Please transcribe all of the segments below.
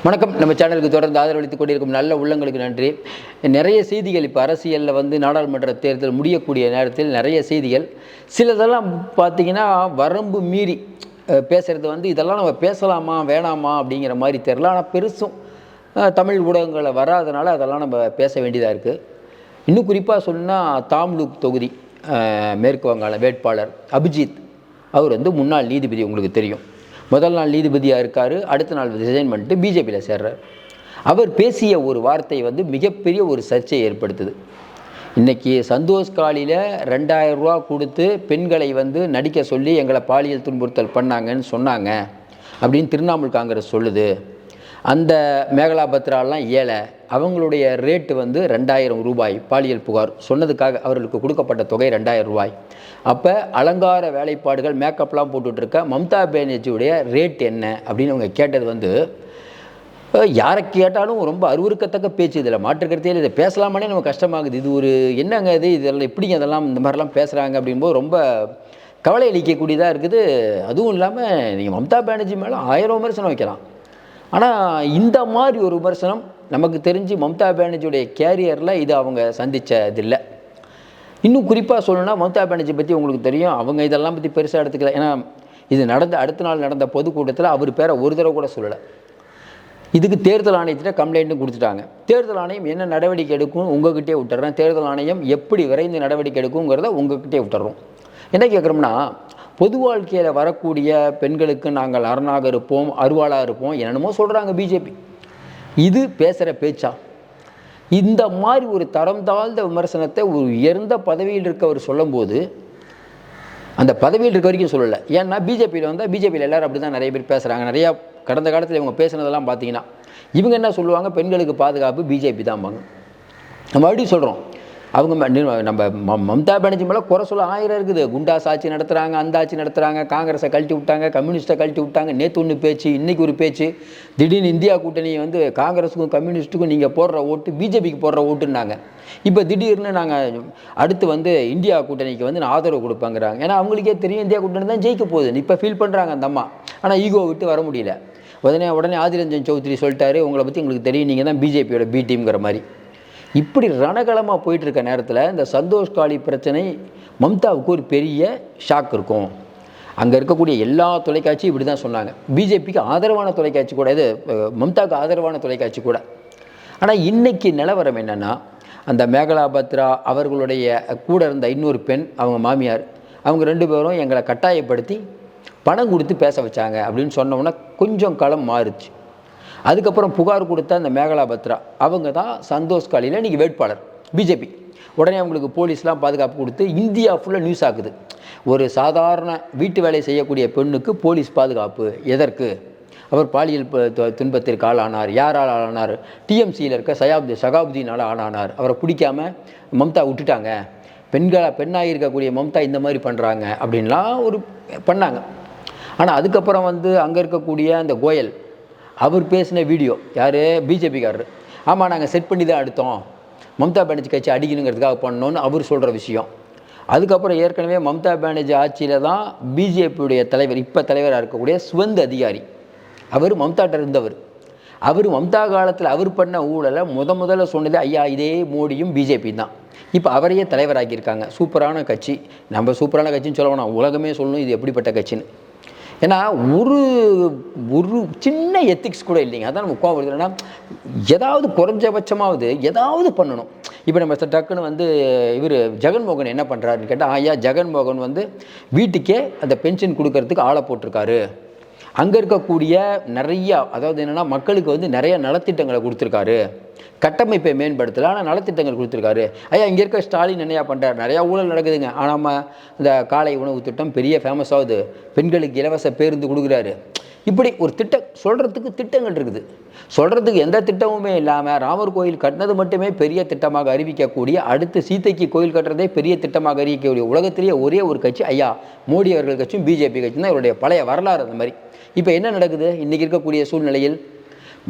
வணக்கம். நம்ம சேனலுக்கு தொடர்ந்து ஆதரவளித்துக் கொண்டிருக்கும் நல்ல உள்ளங்களுக்கு நன்றி. நிறைய செய்திகள் இப்போ அரசியலில் வந்து நாடாளுமன்ற தேர்தல் முடியக்கூடிய நேரத்தில் நிறைய செய்திகள். சிலதெல்லாம் பார்த்தீங்கன்னா வரம்பு மீறி பேசுகிறது வந்து இதெல்லாம் நம்ம பேசலாமா வேணாமா அப்படிங்கிற மாதிரி தெரில ஆனால் பெருசும் தமிழ் ஊடகங்களை வராதனால அதெல்லாம் நம்ம பேச வேண்டியதாக இருக்குது இன்னும் குறிப்பாக சொன்னால் தாம்லூக் தொகுதி மேற்கு வங்காள வேட்பாளர் அபிஜித் அவர் வந்து முன்னாள் நீதிபதி உங்களுக்கு தெரியும். முதல் நாள் நீதிபதியாக இருக்கார் அடுத்த நாள் ரிசைன் பண்ணிட்டு பிஜேபியில் சேர்றார். அவர் பேசிய ஒரு வார்த்தை வந்து மிகப்பெரிய ஒரு சர்ச்சையை ஏற்படுத்துது. இன்றைக்கி சந்தோஷ் காலியில் ரெண்டாயிரம் ரூபா கொடுத்து பெண்களை வந்து நடிக்க சொல்லி எங்களை பாலியல் துன்புறுத்தல் பண்ணாங்கன்னு சொன்னாங்க அப்படின்னு திரிணாமுல் காங்கிரஸ் சொல்லுது. அந்த மேகலாபத்ராலாம் ஏழை அவங்களுடைய ரேட்டு வந்து ரெண்டாயிரம் ரூபாய் பாலியல் புகார். சொன்னதுக்காக அவர்களுக்கு கொடுக்கப்பட்ட தொகை ரெண்டாயிரம் ரூபாய். அப்போ அலங்கார வேலைப்பாடுகள் மேக்கப்லாம் போட்டுட்ருக்க மம்தா பானர்ஜியுடைய ரேட் என்ன? அப்படின்னு அவங்க கேட்டது வந்து யாரை கேட்டாலும் ரொம்ப அருவருக்கத்தக்க பேச்சு. இதில் மாற்றுக்கிறதே இதை பேசலாமானே நமக்கு கஷ்டமாகுது. இது ஒரு என்னங்க இது? இதெல்லாம் எப்படிங்க அதெல்லாம் இந்த மாதிரிலாம் பேசுகிறாங்க அப்படிங்கும்போது ரொம்ப கவலை அளிக்கக்கூடியதாக இருக்குது. அதுவும் இல்லாமல் நீங்கள் மம்தா பானர்ஜி மேலே ஆயிரம் விமர்சனம் வைக்கலாம். ஆனால் இந்த மாதிரி ஒரு விமர்சனம் நமக்கு தெரிஞ்சு மம்தா பானர்ஜியுடைய கேரியரில் இது அவங்க சந்தித்ததில்லை இன்னும் குறிப்பாக சொல்லணும்னா மம்தா பானர்ஜி பற்றி உங்களுக்கு தெரியும். அவங்க இதெல்லாம் பற்றி பெருசாக எடுத்துக்கல. ஏன்னா இது நடந்த அடுத்த நாள் நடந்த பொதுக்கூட்டத்தில் அவர் பேரை ஒரு தடவை கூட சொல்லலை. இதுக்கு தேர்தல் ஆணையத்திட்ட கம்ப்ளைண்ட்டும் கொடுத்துட்டாங்க. தேர்தல் ஆணையம் என்ன நடவடிக்கை எடுக்கும் உங்ககிட்டே விட்டுறேன். தேர்தல் ஆணையம் எப்படி விரைந்து நடவடிக்கை எடுக்குங்கிறத உங்ககிட்டே விட்டுறோம். என்ன கேட்குறோம்னா பொது வாழ்க்கையில் வரக்கூடிய பெண்களுக்கு நாங்கள் அரணாக இருப்போம் அருவாளாக இருப்போம் என்னென்னமோ சொல்கிறாங்க பிஜேபி இது பேசுகிற பேச்சா? இந்த மாதிரி ஒரு தரம் தாழ்ந்த விமர்சனத்தை ஒரு உயர்ந்த பதவியில் இருக்கவர் சொல்லும்போது அந்த பதவியில் இருக்க வரைக்கும் சொல்லலை. ஏன்னா பிஜேபியில் வந்தால் பிஜேபியில் எல்லோரும் அப்படி தான் நிறைய பேர் பேசுகிறாங்க நிறையா கடந்த காலத்தில் இவங்க பேசுனதெல்லாம் பார்த்தீங்கன்னா இவங்க என்ன சொல்லுவாங்க? பெண்களுக்கு பாதுகாப்பு பிஜேபி தான்பாங்க நம்ம மறுபடியும் சொல்கிறோம் அவங்க நம்ம ம- மம்தா பானர்ஜி மேலே குறை சொல்ல ஆயிரம் இருக்குது. குண்டாஸ் ஆட்சி நடத்துகிறாங்க அந்த ஆட்சி நடத்துகிறாங்க காங்கிரஸை கழட்டி விட்டாங்க கம்யூனிஸ்ட்டை கழட்டி விட்டாங்க. நேற்று ஒன்று பேச்சு இன்றைக்கி ஒரு பேச்சு. திடீர்னு இந்தியா கூட்டணி வந்து காங்கிரஸுக்கும் கம்யூனிஸ்ட்டுக்கும் நீங்கள் போடுற ஓட்டு பிஜேபிக்கு போடுற ஓட்டுன்னாங்க. இப்போ திடீர்னு நாங்கள் அடுத்து வந்து இந்தியா கூட்டணிக்கு வந்து நான் ஆதரவு கொடுப்பாங்கிறாங்க. ஏன்னா அவங்களுக்கே தெரியும் இந்தியா கூட்டணி தான் ஜெயிக்க போகுது. இப்போ ஃபீல் பண்ணுறாங்க அந்த அம்மா. ஆனால் ஈகோ விட்டு வர முடியல. உடனே உடனே ஆதிரஞ்சன் சௌத்ரி சொல்லிட்டாரு உங்களை பற்றி உங்களுக்கு தெரியும். நீங்கள் தான் பிஜேபியோட பி டீம்ங்கிற மாதிரி. இப்படி ரணகலமாக போயிட்டு இருக்க நேரத்தில் இந்த சந்தோஷ் காளி பிரச்சனை மம்தாவுக்கு ஒரு பெரிய ஷாக் இருக்கும். அங்கே இருக்கக்கூடிய எல்லா தொலைக்காட்சியும் இப்படி தான் சொன்னாங்க. பிஜேபிக்கு ஆதரவான தொலைக்காட்சி கூட இது மம்தாவுக்கு ஆதரவான தொலைக்காட்சி கூட. ஆனால் இன்றைக்கி நிலவரம் என்னென்னா அந்த மேகலா பத்ரா அவர்களுடைய கூட இருந்த இன்னொரு பெண் அவங்க மாமியார் அவங்க ரெண்டு பேரும் எங்களை கட்டாயப்படுத்தி பணம் கொடுத்து பேச வச்சாங்க அப்படின்னு சொன்னோன்னா கொஞ்சம் களம் மாறுச்சு. அதுக்கப்புறம் புகார் கொடுத்த அந்த மேகலா பத்ரா. அவங்க தான் சந்தோஷ் காலியில் இன்றைக்கி வேட்பாளர் பிஜேபி. உடனே அவங்களுக்கு போலீஸ்லாம் பாதுகாப்பு கொடுத்து இந்தியா ஃபுல்லாக நியூஸ் ஆக்குது. ஒரு சாதாரண வீட்டு வேலை செய்யக்கூடிய பெண்ணுக்கு போலீஸ் பாதுகாப்பு எதற்கு? அவர் பாலியல் துன்பத்திற்கு ஆளானார். யாரால் ஆளானார்? டிஎம்சியில் இருக்க சயாப்தி சகாப்தினால் ஆளானார். அவரை பிடிக்காம மம்தா விட்டுட்டாங்க. பெண்களாக பெண்ணாக இருக்கக்கூடிய மம்தா இந்த மாதிரி பண்ணுறாங்க அப்படின்லாம் ஒரு பண்ணாங்க. ஆனால் அதுக்கப்புறம் வந்து அங்கே இருக்கக்கூடிய அந்த கோயல் அவர் பேசின வீடியோ யார்? பிஜேபிக்காரர். ஆமாம் நாங்கள் செட் பண்ணி தான் எடுத்தோம். மம்தா பானர்ஜி கட்சி அடிக்கணுங்கிறதுக்காக பண்ணோன்னு அவர் சொல்கிற விஷயம். அதுக்கப்புறம் ஏற்கனவே மம்தா பானர்ஜி ஆட்சியில் தான் பிஜேபியுடைய தலைவர் இப்போ தலைவராக இருக்கக்கூடிய சுவந்த அதிகாரி. அவர் மம்தாட்ட இருந்தவர். அவர் மம்தா காலத்தில் அவர் பண்ண ஊழலை முத முதல்ல சொன்னது ஐயா இதே மோடியும் பிஜேபி தான். இப்போ அவரையே தலைவராக்கியிருக்காங்க. சூப்பரான கட்சி. நம்ம சூப்பரான கட்சின்னு சொல்ல வேணாம் உலகமே சொல்லணும் இது எப்படிப்பட்ட கட்சின்னு. ஏன்னா ஒரு ஒரு சின்ன எத்திக்ஸ் கூட இல்லைங்க. அதான் நம்ம கோவம் வருது. ஏன்னா ஏதாவது குறைஞ்சபட்சமாவது ஏதாவது பண்ணணும். இப்போ நம்ம ச- டக்குன்னு வந்து இவர் ஜெகன்மோகன் என்ன பண்ணுறாருன்னு கேட்டால் ஐயா ஜெகன்மோகன் வந்து வீட்டுக்கே அந்த பென்ஷன் கொடுக்கறதுக்கு ஆளை போட்டிருக்காரு. அங்கே இருக்கக்கூடிய நிறையா அதாவது என்னென்னா மக்களுக்கு வந்து நிறைய நலத்திட்டங்களை கொடுத்துருக்காரு. கட்டமைப்பை மேம்படுத்தலாம் ஆனால் நலத்திட்டங்கள் கொடுத்துருக்காரு. ஐயா இங்கே இருக்க ஸ்டாலின் என்னையா பண்ணுறாரு நிறையா ஊழல் நடக்குதுங்க. ஆனால் நம்ம இந்த காலை உணவு திட்டம் பெரிய ஃபேமஸ் ஆகுது. பெண்களுக்கு இலவச பேருந்து கொடுக்குறாரு. இப்படி ஒரு திட்டம் சொல்கிறதுக்கு திட்டங்கள் இருக்குது. சொல்கிறதுக்கு எந்த திட்டமுமே இல்லாமல் ராமர் கோயில் கட்டினது மட்டுமே பெரிய திட்டமாக அறிவிக்கக்கூடிய அடுத்து சீதைக்கு கோயில் கட்டுறதே பெரிய திட்டமாக அறிவிக்கக்கூடிய உலகத்திலேயே ஒரே ஒரு கட்சி ஐயா மோடி அவர்கள் கட்சியும் பிஜேபி கட்சியும் தான் இவருடைய பழைய வரலாறு அந்த மாதிரி. இப்போ என்ன நடக்குது? இன்றைக்கி இருக்கக்கூடிய சூழ்நிலையில்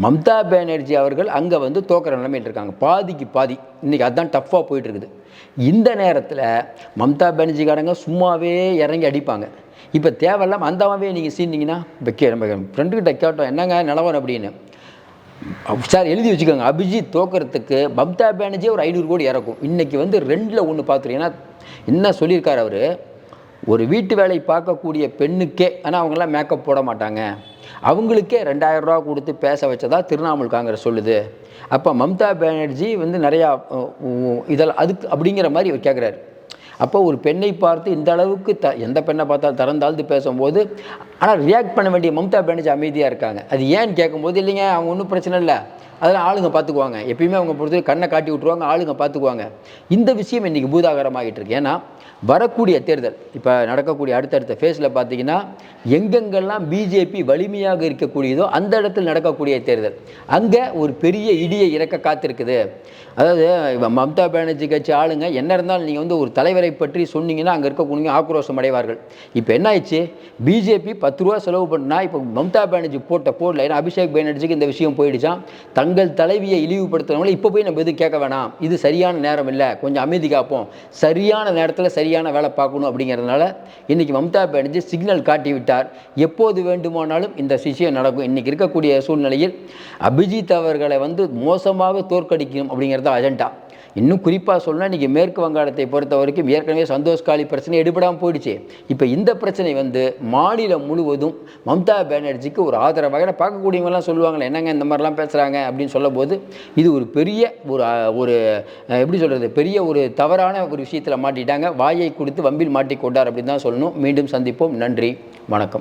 மம்தா பானர்ஜி அவர்கள் அங்கே வந்து தோக்கிற நிலைமையில் இருக்காங்க. பாதிக்கு பாதி. இன்றைக்கி அதுதான் டஃப்பாக போயிட்டுருக்குது இந்த நேரத்தில் மம்தா பானர்ஜிக்காரங்க சும்மாவே இறங்கி அடிப்பாங்க. இப்போ தேவையில்லாமல் அந்தமாவே நீங்கள் சீனிங்கன்னா இப்போ கே நம்ம ஃப்ரெண்டுக்கிட்ட கேட்டோம் என்னங்க நிலவரம் அப்படின்னு? சார் எழுதி வச்சுக்கோங்க. அபிஜித் தோக்கிறதுக்கு மம்தா பானர்ஜி ஒரு ஐநூறு கோடி இறக்கும். இன்றைக்கி வந்து ரெண்டில் ஒன்று பார்த்துருக்கீங்கன்னா என்ன சொல்லியிருக்கார் அவர்? ஒரு வீட்டு வேலை பார்க்கக்கூடிய பெண்ணுக்கே ஆனால் அவங்கெல்லாம் மேக்கப் போட மாட்டாங்க. அவங்களுக்கே ரெண்டாயிரம் ரூபா கொடுத்து பேச வச்சதா திரிணாமுல் காங்கிரஸ் சொல்லுது. அப்போ மம்தா பானர்ஜி வந்து நிறையா இதெல்லாம் அதுக்கு அப்படிங்கிற மாதிரி அவர் கேட்குறாரு அப்போ ஒரு பெண்ணை பார்த்து இந்த அளவுக்கு த எந்த பெண்ணை பார்த்தாலும் திறந்தாழ்ந்து பேசும்போது ஆனால் ரியாக்ட் பண்ண வேண்டிய மம்தா பானர்ஜி அமைதியாக இருக்காங்க. அது ஏன்னு கேட்கும்போது இல்லைங்க அவங்க ஒன்றும் பிரச்சனை இல்லை. அதெல்லாம் ஆளுங்க பார்த்துக்குவாங்க. எப்பயுமே அவங்க பொறுத்து கண்ணை காட்டி விட்ருவாங்க ஆளுங்க பார்த்துக்குவாங்க. இந்த விஷயம் இன்றைக்கி பூதாகரமாகிட்டு இருக்கு. ஏன்னா வரக்கூடிய தேர்தல் இப்போ நடக்கக்கூடிய அடுத்தடுத்த ஃபேஸில் பார்த்தீங்கன்னா எங்கெங்கெல்லாம் பிஜேபி வலிமையாக இருக்கக்கூடியதோ அந்த இடத்தில் நடக்கக்கூடிய தேர்தல். அங்கே ஒரு பெரிய இடியை இறக்க காத்திருக்குது. அதாவது மம்தா பானர்ஜி கட்சி ஆளுங்க என்ன இருந்தாலும் நீங்கள் வந்து ஒரு தலைவரை பற்றி சொன்னீங்கன்னா அங்கே இருக்கக்கூடிய ஆக்ரோஷம் அடைவார்கள். இப்போ என்ன ஆயிடுச்சு? பிஜேபி பத்து ரூபா செலவு பண்ணால் இப்போ மம்தா பானர்ஜி போட்ட போடல ஏன்னா அபிஷேக் பானர்ஜிக்கு இந்த விஷயம் போயிடுச்சான் தங்கள் தலைவியை இழிவுபடுத்துறவங்கள இப்போ போய் நம்ம எதுவும் கேட்க வேணாம். இது சரியான நேரம் இல்லை. கொஞ்சம் அமைதி காப்போம். சரியான நேரத்தில் சரியான வேலை பார்க்கணும் அப்படிங்கிறதுனால இன்றைக்கி மம்தா பானர்ஜி சிக்னல் காட்டி விட்டார் எப்போது வேண்டுமானாலும் இந்த விஷயம் நடக்கும். இன்னைக்கு இருக்கக்கூடிய சூழ்நிலையில் அபிஜித் அவர்களை வந்து மோசமாக தோற்கடிக்கணும் அப்படிங்கிறது அஜெண்டா இன்னும் குறிப்பாக சொல்லணும்னா இன்றைக்கி மேற்கு வங்காளத்தை பொறுத்த வரைக்கும் ஏற்கனவே சந்தோஷ் காலி பிரச்சனை எடுபடாமல் போயிடுச்சு. இப்போ இந்த பிரச்சனை வந்து மாநிலம் முழுவதும் மம்தா பானர்ஜிக்கு ஒரு ஆதரவாக பார்க்கக்கூடியவங்கலாம் சொல்லுவாங்களே என்னங்க இந்த மாதிரிலாம் பேசுகிறாங்க அப்படின்னு சொல்லும்போது இது ஒரு பெரிய ஒரு ஒரு எப்படி சொல்கிறது பெரிய ஒரு தவறான ஒரு விஷயத்தில் மாட்டிட்டாங்க. வாயை கொடுத்து வம்பில் மாட்டிக்கொண்டார் அப்படின்னு தான் சொல்லணும். மீண்டும் சந்திப்போம். நன்றி. வணக்கம்.